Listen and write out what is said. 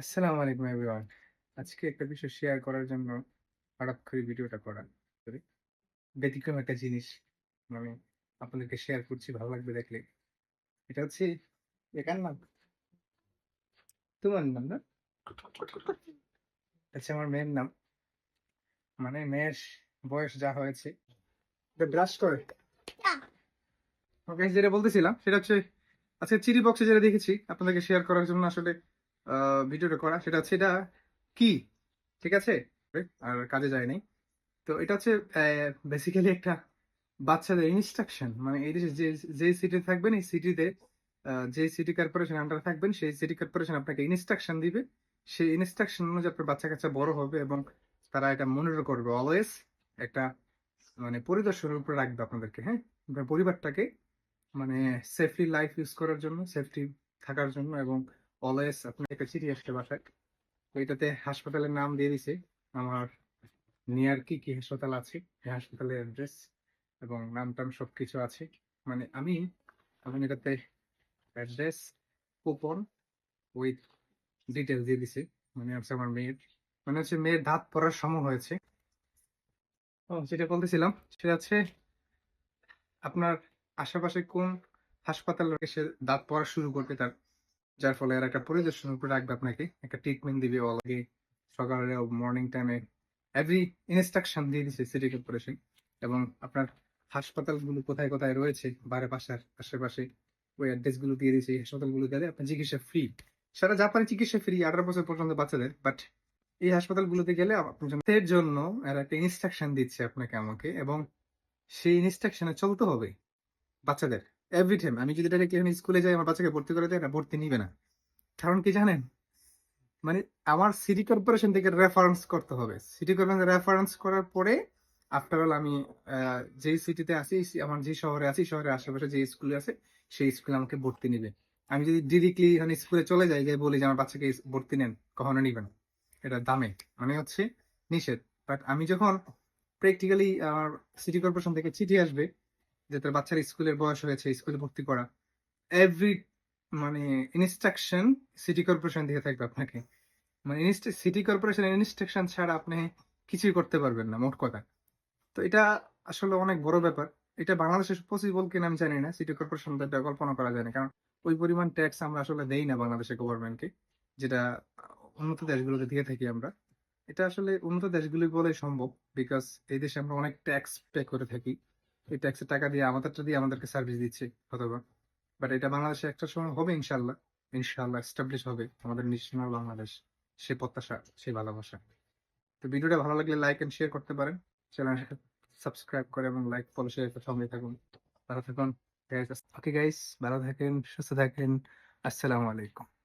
আসসালামু আলাইকুম এভরিওয়ান। আজকে একটা বিষয় শেয়ার করার জন্য হঠাৎ করে ভিডিওটা করা সরি ব্যতিক্রম একটা জিনিস মানে আপনাদেরকে শেয়ার করছি, ভালো লাগবে দেখলে। এটা হচ্ছে একার নাম? তোমার নাম না? আচ্ছা আমার মেয়ের নাম। মানে মেয়ের বয়স যা হয়েছে। ব্রাশ করে। ওকে যেটা বলতেছিলাম, সেটা হচ্ছে আজকে চিরি বক্সে যেটা দেখেছি, আপনাদেরকে শেয়ার করার জন্য আসলে ভিডিওটা করা। সেটা হচ্ছে এটা কি? ঠিক আছে? আর কাজে যায় নাই। তো এটা হচ্ছে বেসিক্যালি একটা বাচ্চাদের ইনস্ট্রাকশন মানে এই দেশে যে যে সিটি থাকবেন, এই সিটিতে যে সিটি কর্পোরেশন আন্ডার থাকবেন, সেই সিটি কর্পোরেশন আপনাকে ইনস্ট্রাকশন দিবে। সেই ইনস্ট্রাকশন অনুযায়ী আপনার বাচ্চা কাচ্চা বড় হবে এবং তারা এটা মনিটর করবে অলওয়েজ একটা মানে পরিদর্শনের উপরে রাখবে আপনাদেরকে হ্যাঁ? আপনার পরিবারটাকে মানে সেফলি লাইফ ইউজ করার জন্য সেফটি থাকার জন্য এবং অলওয়েজ আপনি একটা চিঠি আসছে বাসায়। তো এটাতে হাসপাতালের নাম দিয়ে দিছে। আমার নিয়ার কি কি হাসপাতাল আছে হাসপাতালের অ্যাড্রেস এবং নাম টাম সবকিছু আছে। মানে আমি এখন এটাতে অ্যাড্রেস কুপন উইথ ডিটেলস দিয়ে দিছে। মানে হচ্ছে আমার মেয়ের মানে হচ্ছে মেয়ের দাঁত পড়ার সময় হয়েছে। ও, যেটা বলতেছিলাম, সেটা হচ্ছে আপনার আশেপাশে কোন হাসপাতাল এসে দাঁত পড়া শুরু করবে তার যার ফলে এরা একটা পরিদর্শন উপরে রাখবে আপনাকে, একটা ট্রিটমেন্ট দিবে অলরেডি সকালে মর্নিং টাইমে এভরি ইনস্ট্রাকশন দিয়ে দিচ্ছে সিটি কর্পোরেশন এবং আপনার হাসপাতালগুলো কোথায় কোথায় রয়েছে, বারে পাশার আশেপাশে, ওই অ্যাড্রেসগুলো দিয়ে দিয়েছে এই হাসপাতালগুলো দিলে আপনার চিকিৎসা ফ্রি সারা জাপানে চিকিৎসা ফ্রি আঠারো বছর পর্যন্ত বাচ্চাদের বাট এই হাসপাতালগুলোতে গেলে আপনার জন্য এরা একটা ইনস্ট্রাকশন দিচ্ছে আপনাকে আমাকে এবং সেই ইনস্ট্রাকশনে চলতে হবে বাচ্চাদের। এভরি টাইম আমি যদি এটা এখানে স্কুলে যাই, আমার বাচ্চাকে ভর্তি করে দেয় না, ভর্তি নিবে না। কারণ কি জানেন? মানে আমার সিটি কর্পোরেশন থেকে রেফারেন্স করতে হবে। সিটি কর্পোরেশন রেফারেন্স করার পরে আফটার অল আমি যেই সিটিতে আছি আমার যে শহরে আছি, শহরের আশেপাশে যে স্কুলে আছে, সেই স্কুলে আমাকে ভর্তি নিবে। আমি যদি ডিরেক্টলি মানে স্কুলে চলে যাই যাই বলি যে আমার বাচ্চাকে ভর্তি নেন, কখনো নিবে না। এটা দামে মানে হচ্ছে নিষেধ। বাট আমি যখন প্র্যাকটিক্যালি আমার সিটি কর্পোরেশন থেকে চিঠি আসবে যে তার বাচ্চার স্কুলের বয়স হয়েছে, স্কুলে ভর্তি করা। এভরি মানে ইনস্ট্রাকশন সিটি কর্পোরেশন থেকে থাকবে আপনাকে। মানে সিটি কর্পোরেশনের ইনস্ট্রাকশন ছাড়া আপনি কিছুই করতে পারবেন না, মোট কথা। তো এটা আসলে অনেক বড় ব্যাপার। এটা বাংলাদেশে পসিবল কিনা আমি জানি না সিটি কর্পোরেশন এটা কল্পনা করা যায় না। কারণ ওই পরিমাণ ট্যাক্স আমরা আসলে দেই না বাংলাদেশের গভর্নমেন্টকে যেটা উন্নত দেশগুলোতে দিয়ে থাকি আমরা। এটা আসলে উন্নত দেশগুলি বলে সম্ভব বিকজ এই দেশে আমরা অনেক ট্যাক্স পে করে থাকি। এই ট্যাক্সের টাকা দিয়ে আমাদেরটা দিয়ে আমাদেরকে সার্ভিস দিচ্ছে অথবা বাট এটা বাংলাদেশে একটা সময় হবে ইনশাল্লাহ। ইনশাল্লাহ এস্টাবলিশ হবে আমাদের বাংলাদেশ। সে প্রত্যাশা সেই ভালোবাসা। তো ভিডিওটা ভালো লাগলে লাইক এন্ড শেয়ার করতে পারেন। সাবস্ক্রাইব করে এবং লাইক ফলো শেয়ার সঙ্গে থাকুন। ভালো থাকুন। ওকে গাইস ভালো থাকেন, সুস্থ থাকেন। আসসালামু আলাইকুম।